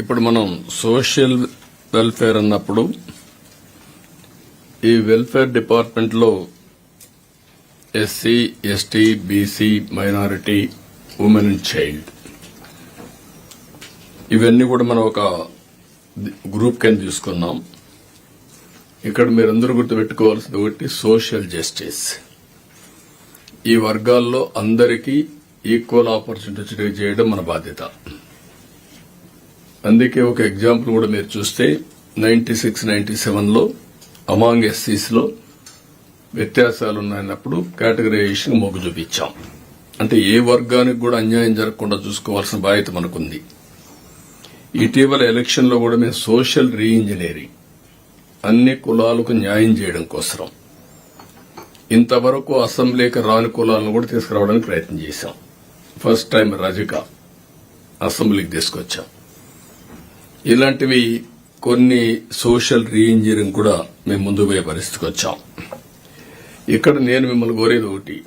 ఇప్పుడు మనం social welfare అన్నప్పుడు ఈ వెల్ఫేర్ డిపార్ట్మెంట్లో SC ST BC minority women and child. ఇవన్నీ కూడా మనం ఒక గ్రూప్ కింద తీసుకున్నాం. ఇక్కడ మీరందరూ గుర్తుపెట్టుకోవాల్సింది ఒకటి సోషల్ జస్టిస్. ఈ వర్గాల్లో అందరికీ ఈక్వల్ ఆపర్చునిటీ చేయడం మన బాధ్యత. అందుకే ఒక ఎగ్జాంపుల్ కూడా మీరు చూస్తే నైన్టీ సిక్స్ నైన్టీ సెవెన్లో అమాంగ్ ఎస్సీస్లో వ్యత్యాసాలు ఉన్నాయన్నప్పుడు కేటగరైజేషన్ మొగ్గు చూపించాం. అంటే ఏ వర్గానికి కూడా అన్యాయం జరగకుండా చూసుకోవాల్సిన బాధ్యత మనకుంది. ఇటీవల ఎలక్షన్లో కూడా మేము సోషల్ రీఇంజనీరింగ్ అన్ని కులాలకు న్యాయం చేయడం కోసం ఇంతవరకు అసెంబ్లీకి రాని కులాలను కూడా తీసుకురావడానికి ప్రయత్నం చేశాం. ఫస్ట్ టైం రజక అసెంబ్లీకి తీసుకొచ్చాం. ఇలాంటివి కొన్ని సోషల్ రీఇంజనీరింగ్ కూడా మేము ముందు పోయే పరిస్థితికి వచ్చాం. ఇక్కడ నేను మిమ్మల్ని కోరేది ఒకటి.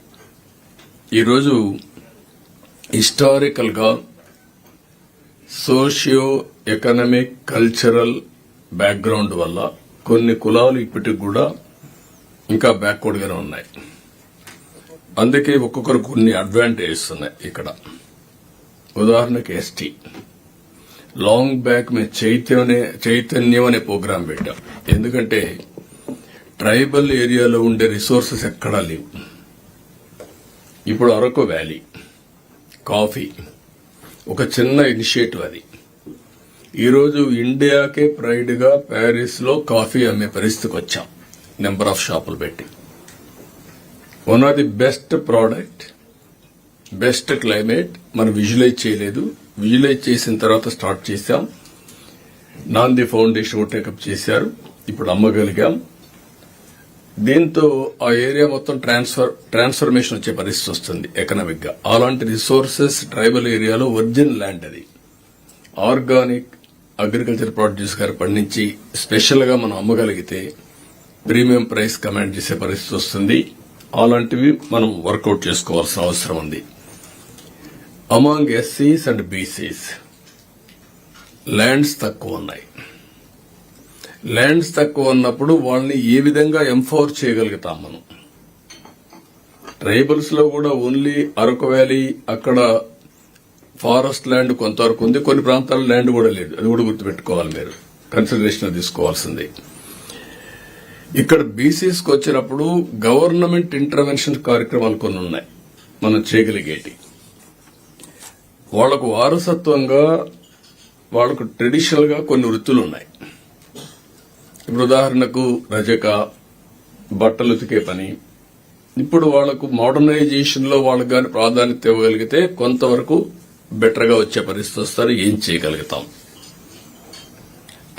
ఈరోజు హిస్టారికల్గా సోషియో ఎకనమిక్ కల్చరల్ బ్యాక్గ్రౌండ్ వల్ల కొన్ని కులాలు ఇప్పటికి కూడా ఇంకా బ్యాక్వర్డ్గానే ఉన్నాయి. అందుకే ఒక్కొక్కరు కొన్ని అడ్వాంటేజెస్ ఉన్నాయి ఇక్కడ. ఉదాహరణకి ఎస్టీ. లాంగ్ బ్యాక్ మేము చైతన్య చైతన్యం అనే ప్రోగ్రాం పెట్టాం. ఎందుకంటే ట్రైబల్ ఏరియాలో ఉండే రిసోర్సెస్ ఎక్కడా లేవు. ఇప్పుడు అరకు వ్యాలీ కాఫీ ఒక చిన్న ఇనిషియేటివ్ అది. ఈరోజు ఇండియాకే ప్రైడ్గా ప్యారిస్లో కాఫీ అమ్మే పరిస్థితికి వచ్చాం. నెంబర్ ఆఫ్ షాపులు పెట్టి. One of the best product best climate మనం విజువలైజ్ చేయలేదు. విజువలైజ్ చేసిన తర్వాత స్టార్ట్ చేశాం. నాంది ఫౌండేషన్ టేకప్ చేశారు. ఇప్పుడు అమ్మగలిగాం. దీంతో ఆ ఏరియా మొత్తం ట్రాన్స్ఫర్ ట్రాన్స్ఫర్మేషన్ వచ్చే పరిస్థితి వస్తుంది ఎకనామిక్గా. అలాంటి రిసోర్సెస్ ట్రైబల్ ఏరియాలో ఒరిజిన్ ల్యాండ్ అది. ఆర్గానిక్ అగ్రికల్చర్ ప్రొడ్యూస్ గారు పండించి స్పెషల్గా మనం అమ్మగలిగితే ప్రీమియం ప్రైస్ కమాండ్ చేసే పరిస్థితి వస్తుంది. అలాంటివి మనం వర్కౌట్ చేసుకోవాల్సిన అవసరం ఉంది. అమాంగ్ ఎస్సీస్ అండ్ బీసీస్ ల్యాండ్స్ తక్కువ ఉన్నాయి. ల్యాండ్స్ తక్కువ ఉన్నప్పుడు వాళ్ళని ఏ విధంగా ఎంఫోర్ చేయగలుగుతాం మనం? ట్రైబల్స్లో కూడా ఓన్లీ అరకు వ్యాలీ అక్కడ ఫారెస్ట్ ల్యాండ్ కొంతవరకు ఉంది. కొన్ని ప్రాంతాల్లో ల్యాండ్ కూడా లేదు. అది కూడా గుర్తుపెట్టుకోవాలి మీరు. కన్సిడరేషన్ తీసుకోవాల్సింది. ఇక్కడ బీసీస్కి వచ్చినప్పుడు గవర్నమెంట్ ఇంటర్వెన్షన్ కార్యక్రమాలు కొన్ని ఉన్నాయి. మనం చేయగలిగేటి. వాళ్ళకు వారసత్వంగా వాళ్ళకు ట్రెడిషనల్గా కొన్ని వృత్తులు ఉన్నాయి ఇప్పుడు ఉదాహరణకు రజక బట్టలు ఉతికే పని. ఇప్పుడు వాళ్ళకు మోడర్నైజేషన్లో వాళ్ళకు గాని ప్రాధాన్యత ఇవ్వగలిగితే కొంతవరకు బెటర్గా వచ్చే పరిస్థితి వస్తారు ఏం చేయగలుగుతాం.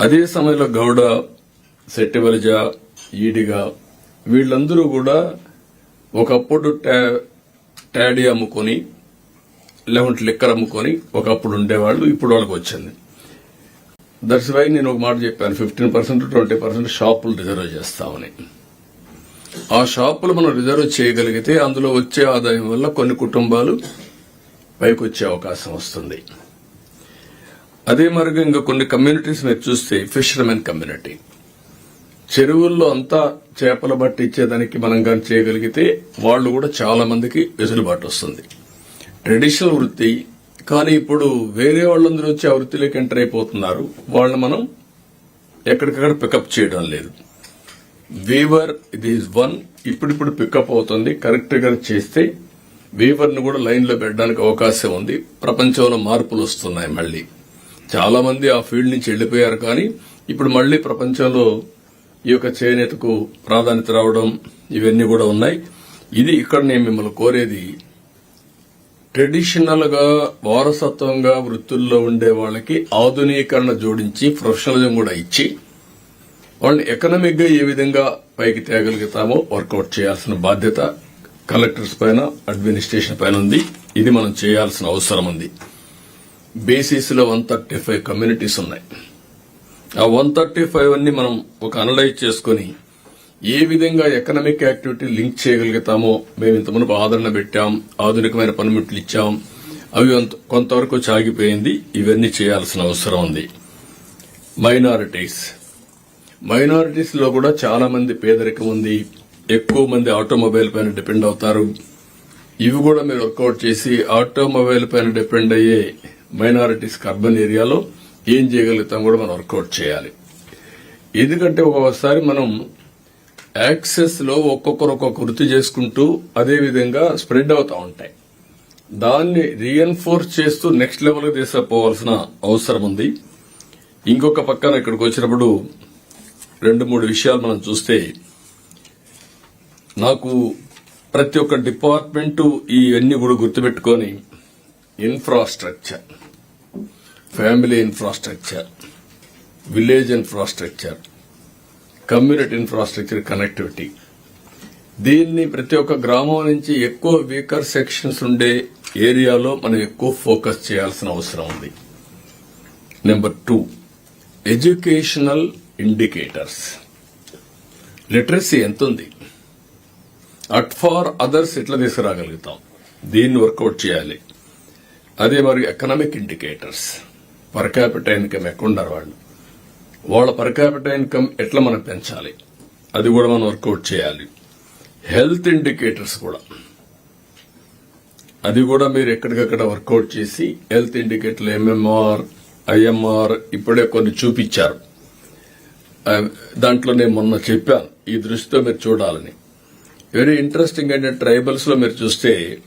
అదే సమయంలో గౌడ శెట్టివలజ ఈడిగా వీళ్ళందరూ కూడా ఒకప్పుడు ట్యాడీ అమ్ముకొని లేకుంటే లిక్కర్ అమ్ముకొని ఒకప్పుడు ఉండేవాళ్ళు ఇప్పుడు వాళ్ళకి వచ్చింది. దట్స్ వై నేను ఒక మాట చెప్పాను ఫిఫ్టీన్ పర్సెంట్ ట్వంటీ పర్సెంట్ షాపులు రిజర్వ్ చేస్తామని. ఆ షాపులు మనం రిజర్వ్ చేయగలిగితే అందులో వచ్చే ఆదాయం వల్ల కొన్ని కుటుంబాలు పైకి వచ్చే అవకాశం వస్తుంది. అదే మార్గం ఇంకా కొన్ని కమ్యూనిటీస్ మీరు చూస్తే ఫిషర్మెన్ కమ్యూనిటీ చెరువుల్లో అంతా చేపల బట్టి ఇచ్చేదానికి మనం కానీ చేయగలిగితే వాళ్ళు కూడా చాలా మందికి వెసులుబాటు వస్తుంది. ట్రెడిషనల్ వృత్తి కానీ ఇప్పుడు వేరే వాళ్ళందరూ వచ్చి ఆ వృత్తిలోకి ఎంటర్ అయిపోతున్నారు. వాళ్ళని మనం ఎక్కడికక్కడ పికప్ చేయడం లేదు. వీవర్ ఇది ఈజ్ వన్ ఇప్పుడిప్పుడు పికప్ అవుతుంది. కరెక్ట్గా చేస్తే వీవర్ను కూడా లైన్లో పెట్టడానికి అవకాశం ఉంది. ప్రపంచంలో మార్పులు వస్తున్నాయి మళ్ళీ. చాలా మంది ఆ ఫీల్డ్ నుంచి వెళ్ళిపోయారు కానీ ఇప్పుడు మళ్ళీ ప్రపంచంలో ఈ యొక్క చేనేతకు ప్రాధాన్యత రావడం ఇవన్నీ కూడా ఉన్నాయి. ఇది ఇక్కడ నేను మిమ్మల్ని కోరేది ట్రెడిషనల్గా వారసత్వంగా వృత్తుల్లో ఉండే వాళ్ళకి ఆధునీకరణ జోడించి ప్రొఫెషనలిజం కూడా ఇచ్చి వాళ్ళని ఎకనామిక్గా ఏ విధంగా పైకి తేగలుగుతామో వర్కౌట్ చేయాల్సిన బాధ్యత కలెక్టర్స్ పైన అడ్మినిస్ట్రేషన్ పైన ఉంది. ఇది మనం చేయాల్సిన అవసరం ఉంది. బేసిస్లో వన్ థర్టీ ఫైవ్ కమ్యూనిటీస్ ఉన్నాయి. ఆ వన్ థర్టీ ఫైవ్ అన్ని మనం ఒక అనలైజ్ చేసుకుని ఏ విధంగా ఎకనామిక్ యాక్టివిటీ లింక్ చేయగలుగుతామో మేము ఇంత మునుపు ఆదరణ పెట్టాం ఆధునికమైన పనిముట్లు ఇచ్చాం. అవి కొంతవరకు చాగిపోయింది. ఇవన్నీ చేయాల్సిన అవసరం ఉంది. మైనారిటీస్ మైనారిటీస్లో కూడా చాలా మంది పేదరికం ఉంది. ఎక్కువ మంది ఆటోమొబైల్ పైన డిపెండ్ అవుతారు. ఇవి కూడా మీరు వర్కౌట్ చేసి ఆటోమొబైల్ పైన డిపెండ్ అయ్యే మైనారిటీస్ అర్బన్ ఏరియాలో ఏం చేయగలుగుతాం కూడా మనం వర్కౌట్ చేయాలి. ఎందుకంటే ఒక్కొక్కసారి మనం యాక్సెస్లో ఒక్కొక్కరు ఒక్కొక్క వృత్తి చేసుకుంటూ అదే విధంగా స్ప్రెడ్ అవుతా ఉంటాయి. దాన్ని రీఎన్ఫోర్స్ చేస్తూ నెక్స్ట్ లెవెల్కి తీసుకుపోవాల్సిన అవసరం ఉంది. ఇంకొక పక్కన ఇక్కడికి వచ్చినప్పుడు రెండు మూడు విషయాలు మనం చూస్తే నాకు ప్రతి ఒక్క డిపార్ట్మెంట్ ఇవన్నీ కూడా గుర్తుపెట్టుకొని infrastructure family infrastructure village infrastructure community infrastructure connectivity దీన్ని ప్రతి ఒక్క గ్రామం నుంచి ఎక్కువ వీకర్ సెక్షన్స్ ఉండే ఏరియాలో మనం ఎక్కువ ఫోకస్ చేయాల్సిన అవసరం ఉంది. Number two educational indicators literacy ఎంత ఉంది అట్ ఫార్ అదర్స్ ఎట్లా తీసుకురాగలుగుతాం? దీన్ని వర్కౌట్ చేయాలి. అదే మరి economic indicators per capita income ఎక్కువ ఉన్నారు వాళ్ళు? వాళ్ళ పర్ క్యాపిటల్ ఇన్కమ్ ఎట్లా మనం పెంచాలి? అది కూడా మనం వర్కౌట్ చేయాలి. హెల్త్ ఇండికేటర్స్ కూడా. అది కూడా మీరు ఎక్కడికక్కడ వర్కౌట్ చేసి హెల్త్ ఇండికేటర్లు ఎంఎంఆర్ ఐఎంఆర్ ఇప్పుడే కొన్ని చూపించారు. దాంట్లో నేను మొన్న చెప్పాను. ఈ దృష్టితో మీరు చూడాలని. వెరీ ఇంట్రెస్టింగ్ అంటే ట్రైబల్స్లో మీరు చూస్తే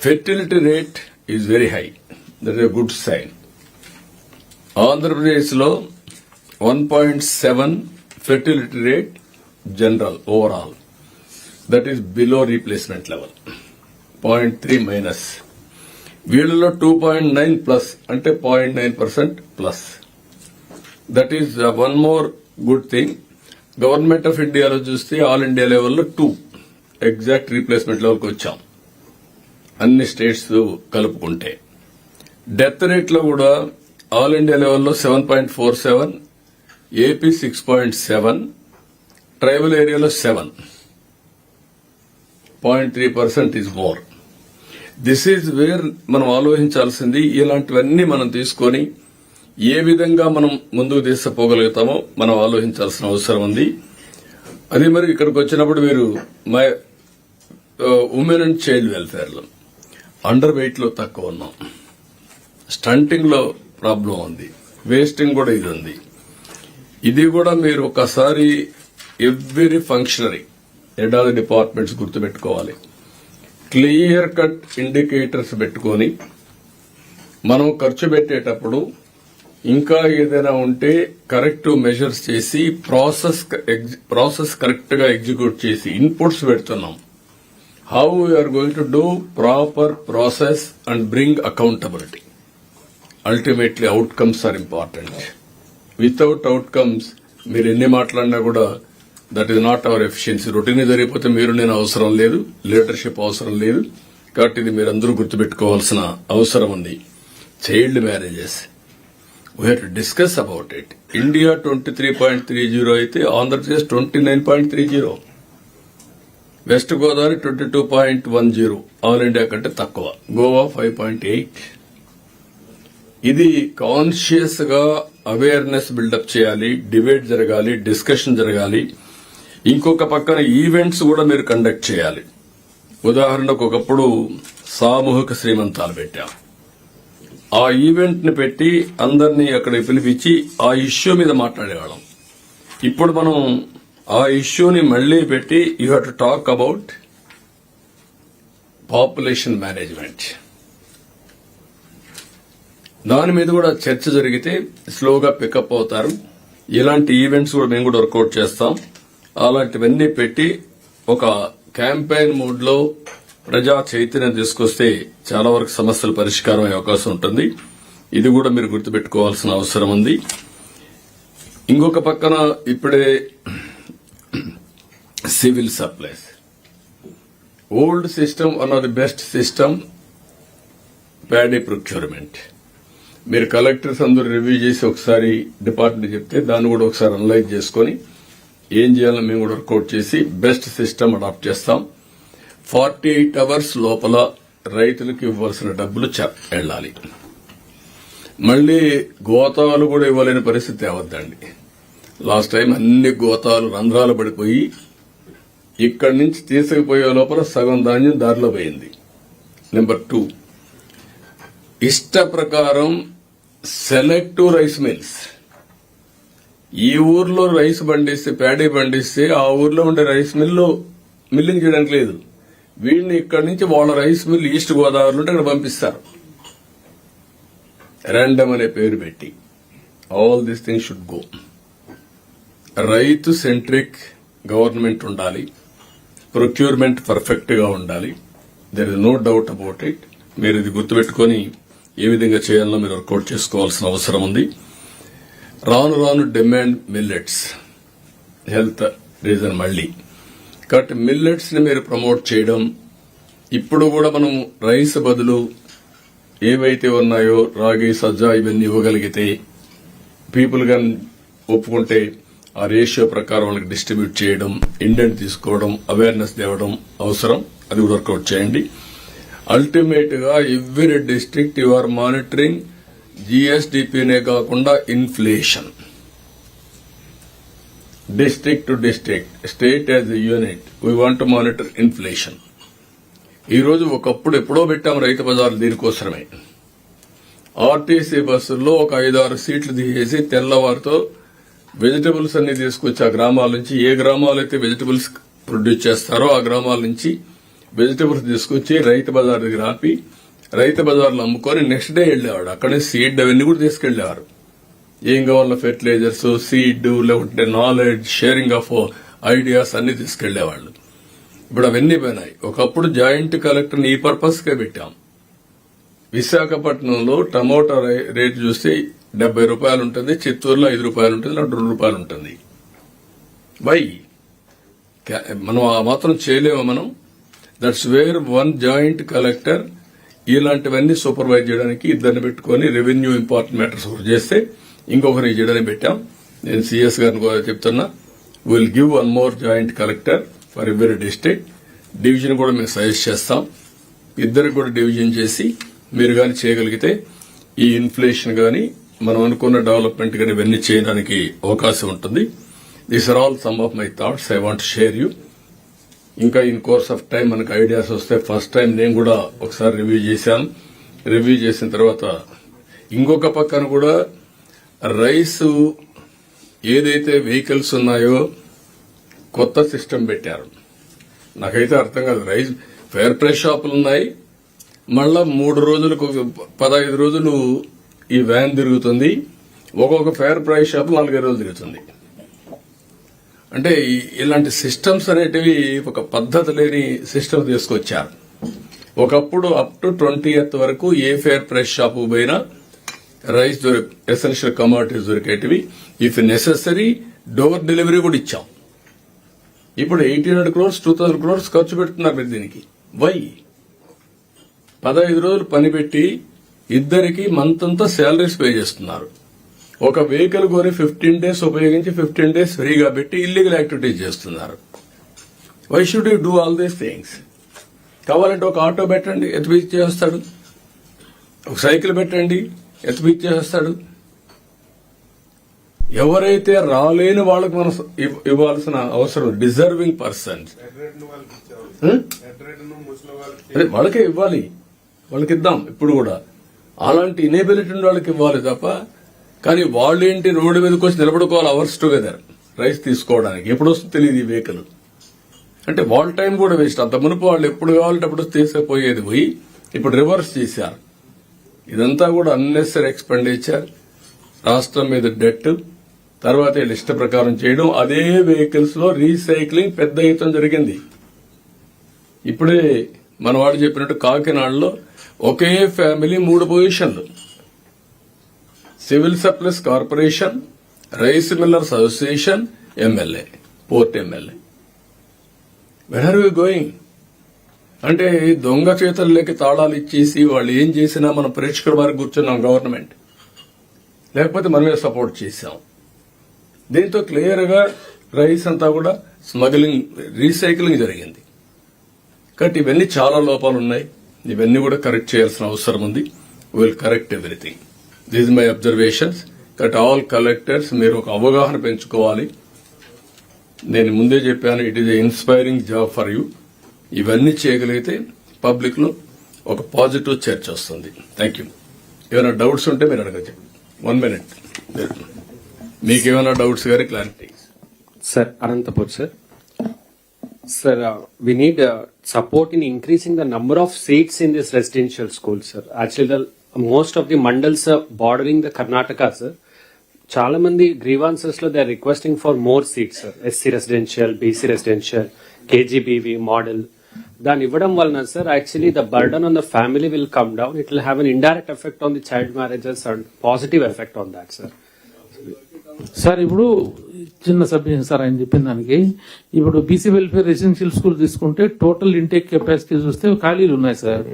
fertility rate is very high that is good sign ఆంధ్రప్రదేశ్లో one point seven fertility rate general overall that is below replacement level point three minus వీళ్ళలో టూ పాయింట్ నైన్ ప్లస్ అంటే point nine percent plus. That is one more good thing government of ఇండియాలో చూస్తే all India లెవెల్లో two exact replacement లెవెల్కి వచ్చాం. అన్ని states కలుపుకుంటే. Death రేట్లో కూడా ఆల్ ఇండియా లెవెల్లో seven point four seven AP six point seven tribal ఏరియాలో seven. Point three percent is more. This is where మనం ఆలోచించాల్సింది ఇలాంటివన్నీ మనం తీసుకొని ఏ విధంగా మనం ముందుకు తీసుకుపోగలుగుతామో మనం ఆలోచించాల్సిన అవసరం ఉంది. అదే మరి ఇక్కడికి వచ్చినప్పుడు మీరు మై ఉమెన్ అండ్ చైల్డ్ వెల్ఫేర్లో అండర్ వెయిట్లో తక్కువ ఉన్నాం. స్టంటింగ్లో ప్రాబ్లం ఉంది. వేస్టింగ్ కూడా ఇది ఉంది. ఇది కూడా మీరు ఒకసారి ఎవ్రీ ఫంక్షనరీ ఏడాది డిపార్ట్మెంట్స్ గుర్తుపెట్టుకోవాలి. క్లియర్ కట్ ఇండికేటర్స్ పెట్టుకొని మనం ఖర్చు పెట్టేటప్పుడు ఇంకా ఏదైనా ఉంటే కరెక్ట్ మెజర్స్ చేసి ప్రాసెస్ ప్రాసెస్ కరెక్ట్గా ఎగ్జిక్యూట్ చేసి ఇన్పుట్స్ పెడుతున్నాం. How you're going to do proper process and bring accountability ultimately outcomes are important without outcomes మీరు ఎన్ని మాట్లాడినా కూడా that is not our efficiency routine జరిగిపోతే మీరు నేను అవసరం లేదు లీడర్షిప్ అవసరం లేదు. కాబట్టి ఇది మీరందరూ గుర్తుపెట్టుకోవాల్సిన అవసరం ఉంది. Child marriages we have to discuss about it India twenty three point three zero అయితే Andhra Pradesh twenty nine point three zero west Godavari twenty two point one zero all India కంటే తక్కువ. గోవా ఫైవ్ పాయింట్ ఎయిట్ ఇది కాన్షియస్గా awareness buildup చేయాలి debate జరగాలి discussion జరగాలి. ఇంకొక పక్కన ఈవెంట్స్ కూడా మీరు కండక్ట్ చేయాలి. ఉదాహరణకు ఒకప్పుడు సామూహిక శ్రీమంతాలు పెట్టాం. ఆ ఈవెంట్ని పెట్టి అందరినీ అక్కడ పిలిపించి ఆ ఇష్యూ మీద మాట్లాడేవాళ్ళం. ఇప్పుడు మనం ఆ ఇష్యూని మళ్ళీ పెట్టి you have to talk about population management దాని మీద కూడా చర్చ జరిగితే స్లోగా పికప్ అవుతారు. ఇలాంటి ఈవెంట్స్ కూడా మేము కూడా వర్కౌట్ చేస్తాం. అలాంటివన్నీ పెట్టి ఒక క్యాంపెయిన్ మోడ్లో ప్రజా చైతన్యం తీసుకొస్తే చాలా వరకు సమస్యలు పరిష్కారం అయ్యే అవకాశం ఉంటుంది. ఇది కూడా మీరు గుర్తుపెట్టుకోవాల్సిన అవసరం ఉంది. ఇంకొక పక్కన ఇప్పుడే civil supplies. Old system one of the best system paddy procurement. మీరు కలెక్టర్స్ అందరూ రివ్యూ చేసి ఒకసారి డిపార్ట్మెంట్ చెప్తే దాన్ని కూడా ఒకసారి అనలైజ్ చేసుకొని ఏం చేయాలో మేము కూడా వర్కౌట్ చేసి బెస్ట్ సిస్టమ్ అడాప్ట్ చేస్తాం. ఫార్టీ ఎయిట్ అవర్స్ లోపల రైతులకు ఇవ్వాల్సిన డబ్బులు చెప్- వెళ్ళాలి. మళ్ళీ గోతాలు కూడా ఇవ్వలేని పరిస్థితి అవద్దండి లాస్ట్ టైం అన్ని గోతాలు రంధ్రాలు పడిపోయి ఇక్కడి నుంచి తీసుకుపోయే లోపల సగం ధాన్యం దారిలో పోయింది. Number two. ఇష్ట ప్రకారం సెలెక్టివ్ రైస్ మిల్స్. ఈ ఊర్లో రైస్ పండిస్తే ప్యాడీ పండిస్తే ఆ ఊర్లో ఉండే రైస్ మిల్లు మిల్లింగ్ చేయడానికి లేదు. వీళ్ళని ఇక్కడి నుంచి వాళ్ళ రైస్ మిల్ ఈస్ట్ గోదావరిలో ఉంటే అక్కడ పంపిస్తారు. ర్యాండమ్ అనే పేరు పెట్టి. All this thing should go రైతు సెంట్రిక్ గవర్నమెంట్ ఉండాలి. ప్రొక్యూర్మెంట్ పర్ఫెక్ట్గా ఉండాలి. There is no doubt about it మీరు ఇది గుర్తుపెట్టుకొని ఏ విధంగా చేయాలో మీరు వర్కౌట్ చేసుకోవాల్సిన అవసరం ఉంది. రాను రాను డిమాండ్ మిల్లెట్స్ హెల్త్ రీజన్ మళ్ళీ. కాబట్టి మిల్లెట్స్ని మీరు ప్రమోట్ చేయడం ఇప్పుడు కూడా మనం రైస్ బదులు ఏవైతే ఉన్నాయో రాగి సజ్జ ఇవన్నీ ఇవ్వగలిగితే పీపుల్గా ఒప్పుకుంటే ఆ రేషియో ప్రకారం వాళ్ళకి డిస్ట్రిబ్యూట్ చేయడం ఇండెంట్ తీసుకోవడం అవేర్నెస్ తేవడం అవసరం. అది కూడా వర్కౌట్ చేయండి. అల్టిమేట్గా every district you are monitoring జిఎస్డిపినే కాకుండా inflation district to district state as unit we want monitor inflation ఈ రోజు ఒకప్పుడు ఎప్పుడో పెట్టాం రైతు బజార్లు దీనికోసమే. ఆర్టీసీ బస్సుల్లో ఒక ఐదారు సీట్లు తీసేసి తెల్లవారితో వెజిటబుల్స్ అన్ని తీసుకొచ్చి ఆ గ్రామాల నుంచి ఏ గ్రామాలైతే వెజిటబుల్స్ ప్రొడ్యూస్ చేస్తారో ఆ గ్రామాల నుంచి వెజిటబుల్స్ తీసుకొచ్చి రైతు బజార్ దగ్గర ఆపి రైతు బజార్లో అమ్ముకొని నెక్స్ట్ డే వెళ్ళేవాడు. అక్కడే సీడ్ అవన్నీ కూడా తీసుకెళ్ళేవారు ఏం కావాలో ఫెర్టిలైజర్స్ సీడ్ లేకుంటే నాలెడ్జ్ షేరింగ్ ఆఫ్ ఐడియాస్ అన్ని తీసుకెళ్ళేవాళ్ళు ఇప్పుడు అవన్నీ పోయినాయి. ఒకప్పుడు జాయింట్ కలెక్టర్ ఈ పర్పస్ కే పెట్టాం. విశాఖపట్నంలో టమోటా రే- రేటు చూస్తే డెబ్బై రూపాయలు ఉంటుంది చిత్తూరులో ఐదు రూపాయలు ఉంటుంది లేదా రెండు రూపాయలు ఉంటుంది. వై? మనం ఆ మాత్రం చేయలేము మనం? That's where one joint collector ఇలాంటివన్నీ సూపర్వైజ్ చేయడానికి ఇద్దరిని పెట్టుకొని రెవెన్యూ ఇంపార్టెంట్ మ్యాటర్స్ చేస్తే ఇంకొకరిని చేయడానికి పెట్టాం. నేను సిఎస్ గారిని కూడా చెప్తున్నా will give one more joint collector for every district division కూడా మేము సజెస్ట్ చేస్తాం. ఇద్దరికి కూడా డివిజన్ చేసి మీరు కానీ చేయగలిగితే ఈ ఇన్ఫ్లేషన్ కానీ మనం అనుకున్న డెవలప్మెంట్ కానీ ఇవన్నీ చేయడానికి అవకాశం ఉంటుంది. These are all some of my thoughts I want share you ఇంకా ఇన్ కోర్స్ ఆఫ్ టైం మనకు ఐడియాస్ వస్తే ఫస్ట్ టైం నేను కూడా ఒకసారి రివ్యూ చేశాను రివ్యూ చేసిన తర్వాత ఇంకొక పక్కన కూడా రైస్ ఏదైతే వెహికల్స్ ఉన్నాయో కొత్త సిస్టమ్ పెట్టారు. నాకైతే అర్థం కాదు రైస్ ఫేర్ ప్రైస్ షాపులు ఉన్నాయి. మళ్ళా మూడు రోజులకు పదహైదు రోజులు ఈ వ్యాన్ తిరుగుతుంది. ఒక్కొక్క ఫేర్ ప్రైస్ షాప్ నాలుగైదు రోజులు తిరుగుతుంది. అంటే ఇలాంటి సిస్టమ్స్ అనేటివి ఒక పద్ధతి లేని సిస్టమ్ తీసుకొచ్చారు. ఒకప్పుడు అప్ టు ట్వంటీ ఎయిత్ వరకు ఏ ఫేర్ ప్రైస్ షాప్ పోయినా రైస్ దొరి ఎసెన్షియల్ కమోడిటీస్ దొరికేటివి. ఇఫ్ నెససరీ డోర్ డెలివరీ కూడా ఇచ్చాం. ఇప్పుడు eighteen hundred crores two thousand crores ఖర్చు పెడుతున్నారు మీరు దీనికి. వై పదహైదు రోజులు పని పెట్టి ఇద్దరికి మంత్ అంతా శాలరీస్ పే చేస్తున్నారు. ఒక వెహికల్ కొని ఫిఫ్టీన్ డేస్ ఉపయోగించి ఫిఫ్టీన్ డేస్ ఫ్రీగా పెట్టి ఇల్లీగల్ యాక్టివిటీస్ చేస్తున్నారు. Why should you do all these things కావాలంటే ఒక ఆటో పెట్టండి ఎత్తుబీచ్ చేస్తాడు. ఒక సైకిల్ పెట్టండి ఎత్తుబీచ్ చేస్తాడు. ఎవరైతే రాలేని వాళ్ళకి మనం ఇవ్- ఇవ్వాల్సిన అవసరం డిజర్వింగ్ పర్సన్స్ ఎడ్రెడ్ను వాళ్ళకి ఇవ్వాలి. వాళ్ళకి ఇద్దాం ఇప్పుడు కూడా. అలాంటి ఇనేబిలిటీ ఉన్న వాళ్ళకి ఇవ్వాలి తప్ప కానీ వాళ్ళు ఏంటి రోడ్డు మీదకి వచ్చి నిలబడుకోవాలి అవర్స్ టుగెదర్? రైస్ తీసుకోవడానికి. ఎప్పుడు వస్తుంది తెలియదు ఈ వెహికల్. అంటే వాళ్ళ టైం కూడా వేస్ట్. అంత మునుపు వాళ్ళు ఎప్పుడు కావాలంటే అప్పుడు తీసుకుపోయేది పోయి ఇప్పుడు రివర్స్ చేశారు. ఇదంతా కూడా అన్నెసరీ ఎక్స్పెండిచర్ రాష్ట్రం మీద డెట్ తర్వాత లిస్ట్ ఇష్ట ప్రకారం చేయడం. అదే వెహికల్స్లో రీసైక్లింగ్ పెద్ద ఎత్తున జరిగింది. ఇప్పుడే మన వాడు చెప్పినట్టు కాకినాడలో ఒకే ఫ్యామిలీ మూడు పొజిషన్లు civil supplies corporation rice millers association MLA port MLA. Where are you going అంటే దొంగ చేతుల్లోకి తాళాలు ఇచ్చేసి వాళ్ళు ఏం చేసినా మనం ప్రేక్షకుల వారికి కూర్చున్నాం గవర్నమెంట్. లేకపోతే మనమే సపోర్ట్ చేశాం. దీంతో క్లియర్గా రైస్ అంతా కూడా స్మగ్లింగ్ రీసైక్లింగ్ జరిగింది. కాబట్టి ఇవన్నీ చాలా లోపాలు ఉన్నాయి ఇవన్నీ కూడా కరెక్ట్ చేయాల్సిన అవసరం ఉంది. Will correct everything this my observations that all collectors మీరు ఒక అవగాహన పెంచుకోవాలి. నేను ముందే చెప్పాను it is inspiring job for you ఇవన్నీ చేయగలిగితే పబ్లిక్లో ఒక పాజిటివ్ చర్చ వస్తుంది. థ్యాంక్ యూ ఏమైనా డౌట్స్ ఉంటే మీరు అడగచ్చు వన్ మినిట్ మీకు ఏమైనా డౌట్స్ గారి clarity sir Anantapur sir sir we need support in increasing the number of seats in this residential school sir actual most of the mandals are bordering the Karnataka, sir. చాలా మంది గ్రీవాన్సెస్లో they are requesting for more seats sir SC residential BC residential KGBV model దాన్ని ఇవ్వడం వలన sir actually the burden on the family will come down it will have an indirect effect on the child marriages and positive effect on that sir sir ఇప్పుడు చిన్న subject sir ఆయన చెప్పిన దానికి ఇప్పుడు BC welfare residential school తీసుకుంటే total intake capacity చూస్తే ఖాళీలు ఉన్నాయి సార్.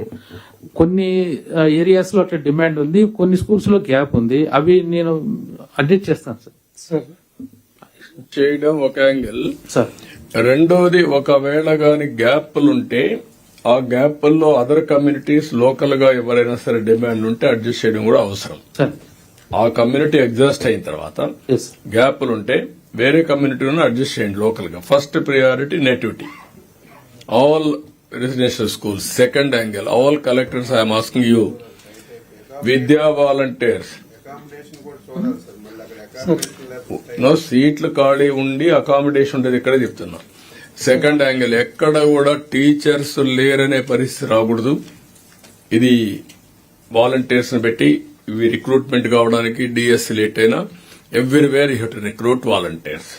కొన్ని ఏరియాస్లో అట్లా డిమాండ్ ఉంది కొన్ని స్కూల్స్లో గ్యాప్ ఉంది. అవి నేను అడ్జస్ట్ చేస్తాను సార్. సార్. చేయడం ఒక యాంగిల్ సార్. రెండోది ఒకవేళ గాని గ్యాప్లుంటే ఆ గ్యాప్ల్లో అదర్ కమ్యూనిటీస్ లోకల్గా ఎవరైనా సరే డిమాండ్ ఉంటే అడ్జస్ట్ చేయడం కూడా అవసరం. సార్. ఆ కమ్యూనిటీ ఎగ్జాస్ట్ అయిన తర్వాత ఎస్ గ్యాప్లుంటే వేరే కమ్యూనిటీలను అడ్జస్ట్ చేయండి లోకల్గా first priority nativity all residential schools second angle all collectors I'm asking you Vidya volunteers no సీట్లు ఖాళీ ఉండి అకామిడేషన్ ఉండేది ఇక్కడే చెప్తున్నా. సెకండ్ యాంగిల్ ఎక్కడ కూడా టీచర్స్ లేరనే పరిస్థితి రాకూడదు. ఇది వాలంటీర్స్ని పెట్టి ఇవి రిక్రూట్మెంట్ కావడానికి డిఎస్సి లేట్ అయినా everywhere you to recruit volunteers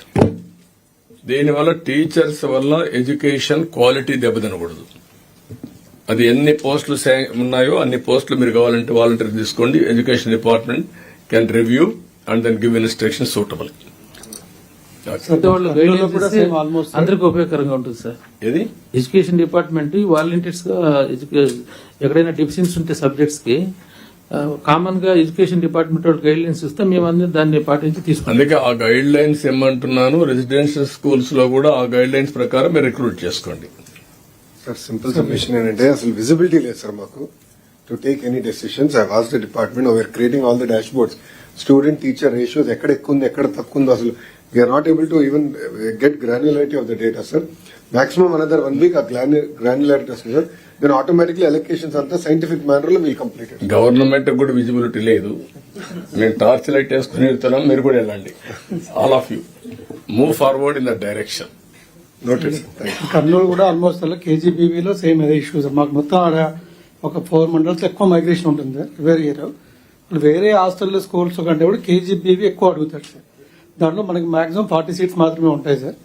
దీనివల్ల టీచర్స్ వల్ల ఎడ్యుకేషన్ క్వాలిటీ దెబ్బతినకూడదు. అది ఎన్ని పోస్టులు ఉన్నాయో అన్ని పోస్టులు మీరు కావాలంటే వాలంటీర్ తీసుకోండి. Education department can review and then give instruction suitable అందరికి ఉపయోగకరంగా ఉంటుంది సార్. ఇది ఎడ్యుకేషన్ డిపార్ట్మెంట్ వాలంటీర్స్గా ఎక్కడైనా డిఫిషియన్స్ ఉంటే సబ్జెక్ట్స్కి కామన్గా ఎడ్యుకేషన్ డిపార్ట్మెంట్ వాళ్ళు గైడ్లైన్స్ ఇస్తే మేము అందరం దాన్ని పాటించి తీసుకుంటాం. అందుకే ఆ గైడ్ లైన్స్ ఏమంటున్నాను? రెసిడెన్షియల్ స్కూల్స్లో కూడా ఆ గైడ్ లైన్స్ ప్రకారం మీరు రిక్రూట్ చేసుకోండి. సార్ సింపుల్ సబ్మిషన్ ఏంటంటే అసలు విజిబిలిటీ లేదు సార్ మాకు. To take any decisions I was the department we're creating all the dashboards student teacher ratios ఎక్కడ ఎక్కువ ఉంది ఎక్కడ తక్కువ ఉందో? అసలు we're not able to even get granularity of the data sir maximum another one week ఆ granularity వస్తుంది sir then automatically allocations అంతా సైంటిఫిక్ మేనర్లో వీల్ కంప్లీట్ గవర్నమెంట్ కూడా విజిబిలిటీ లేదు. మేము టార్చ్ లైట్ వేసుకుని వెళ్తున్నాం మీరు కూడా వెళ్ళండి. All of you move forward in the direction Kurnool కూడా ఆల్మోస్ట్ అలా కేజీబీవీలో సేమ్ అదే ఇష్యూస్ మాకు మొత్తం ఆడ ఒక ఫోర్ మండల్స్ ఎక్కువ మైగ్రేషన్ ఉంటుంది వేరే ఇయర్ వేరే హాస్టల్ స్కూల్స్ కంటే కూడా కేజీబీవీ ఎక్కువ అడుగుతారు సార్. దాంట్లో మనకి మాక్సిమం ఫార్టీ సీట్స్ మాత్రమే ఉంటాయి sir.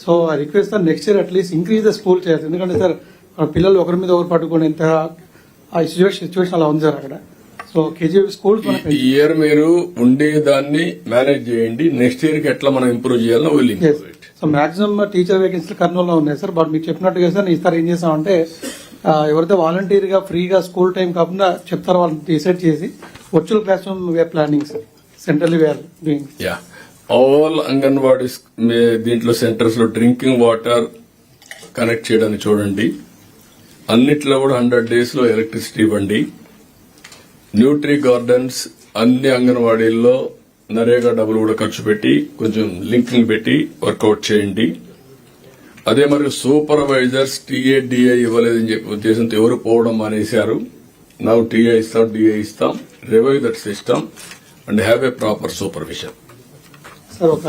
So I request sir next year at least increase the school చేయాలి ఎందుకంటే సార్ పిల్లలు ఒకరి మీద ఒకరు పట్టుకుని ఎంత ఆ సిచ్యువేషన్ అలా ఉంది సార్ అక్కడ. సో కేజీబీ స్కూల్స్ మనకి ఈ ఇయర్ మీరు ఉండేదాన్ని మేనేజ్ చేయండి. నెక్స్ట్ ఇయర్కి ఎట్లా మనం ఇంప్రూవ్ చేయాలో సో మాక్సిమం టీచర్ వేకెన్సీలు కర్నూలులో ఉన్నాయి సార్. బట్ మీకు చెప్పినట్టుగా సార్ ఈసారి ఏం చేసామంటే ఆ, ఎవరైతే వాలంటీర్గా ఫ్రీగా స్కూల్ టైం కాకుండా చెప్తారో వాళ్ళని డిసైడ్ చేసి virtual class room we're planning sir centrally we're doing yeah all anganwadis దీంట్లో సెంటర్స్లో డ్రింకింగ్ వాటర్ కనెక్ట్ చేయడానికి చూడండి. అన్నిట్లో కూడా హండ్రెడ్ డేస్లో ఎలక్ట్రిసిటీ ఇవ్వండి. న్యూట్రీ గార్డెన్స్ అన్ని అంగన్వాడీల్లో నరేగా డబ్బులు కూడా ఖర్చు పెట్టి కొంచెం లింకింగ్ పెట్టి వర్కౌట్ చేయండి. అదే మరి సూపర్వైజర్స్ టీఏ డిఐ ఇవ్వలేదని చెప్పి ఉద్దేశంతో ఎవరు పోవడం మానేశారు. నాకు టీఏ ఇస్తాం డిఏ ఇస్తాం revive that system and have a proper supervision sir ఒక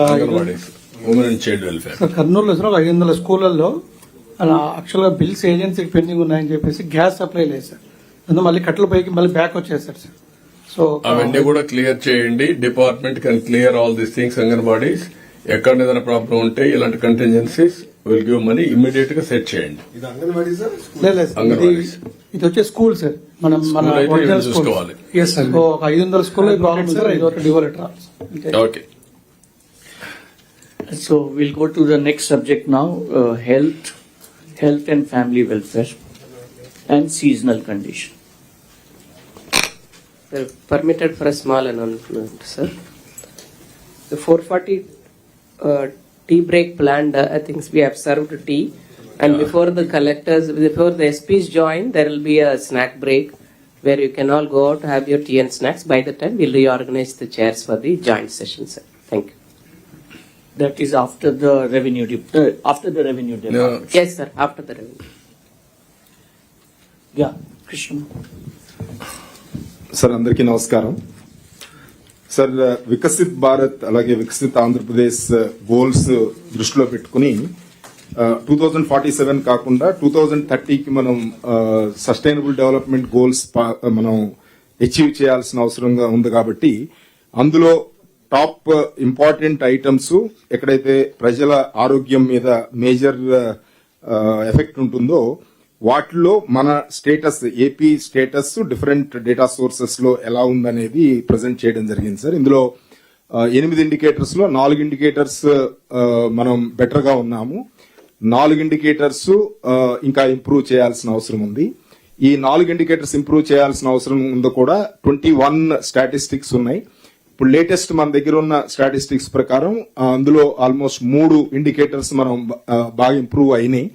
వెల్ఫేర్. సార్ కర్నూలులో సార్ ఒక ఐదు వందల స్కూళ్ళల్లో అలా యాక్చువల్గా బిల్స్ ఏజెన్సీకి పెండింగ్ ఉన్నాయని చెప్పేసి గ్యాస్ సప్లై లేదు సార్. అందులో మళ్ళీ కట్టెల పైకి మళ్ళీ బ్యాక్ వచ్చేసారు సార్. సో అవన్నీ కూడా క్లియర్ చేయండి. Department can clear all these things anganwadis. ఎక్కడ ఏదైనా ప్రాబ్లం ఉంటే ఇలాంటి కంటింజెన్సీస్ విల్ గివ్ మనీ ఇమ్మీడియట్గా సెట్ చేయండి. ఇది వచ్చే స్కూల్ సార్. మనం స్కూల్ చూసుకోవాలి. ఐదు వందల problem sir డివోలేటర్ okay So we'll go to the next subject now, uh, health, health and family welfare and seasonal condition. Sir, permitted for a small announcement, sir. The 440 uh, tea break planned, uh, I think we have served tea. And before the collectors, before the SPs join, there will be a snack break where you can all go out have your tea and snacks. By the time we'll reorganize the chairs for the joint session, sir. Thank you. That is after the revenue, dep- uh, after the revenue department. Yes, sir. After the revenue. Yeah, Krishna. Sir అందరికీ నమస్కారం sir Viksit Bharat అలాగే Viksit Andhra Pradesh goals దృష్టిలో పెట్టుకుని two thousand forty seven కాకుండా two thousand థర్టీకి మనం sustainable development goals మనం achieve చేయాల్సిన అవసరంగా ఉంది కాబట్టి అందులో టాప్ ఇంపార్టెంట్ ఐటమ్స్ ఎక్కడైతే ప్రజల ఆరోగ్యం మీద మేజర్ ఎఫెక్ట్ ఉంటుందో వాటిలో మన status AP status different data సోర్సెస్లో ఎలా ఉందనేది ప్రజెంట్ చేయడం జరిగింది సార్. ఇందులో ఎనిమిది ఇండికేటర్స్లో నాలుగు ఇండికేటర్స్ మనం బెటర్గా ఉన్నాము. నాలుగు ఇండికేటర్స్ ఇంకా ఇంప్రూవ్ చేయాల్సిన అవసరం ఉంది. ఈ నాలుగు ఇండికేటర్స్ ఇంప్రూవ్ చేయాల్సిన అవసరం ఉందో కూడా ట్వంటీ వన్ స్టాటిస్టిక్స్ ఉన్నాయి. ఇప్పుడు లేటెస్ట్ మన దగ్గర ఉన్న స్టాటిస్టిక్స్ ప్రకారం అందులో ఆల్మోస్ట్ మూడు ఇండికేటర్స్ మనం బాగా ఇంప్రూవ్ అయినాయి.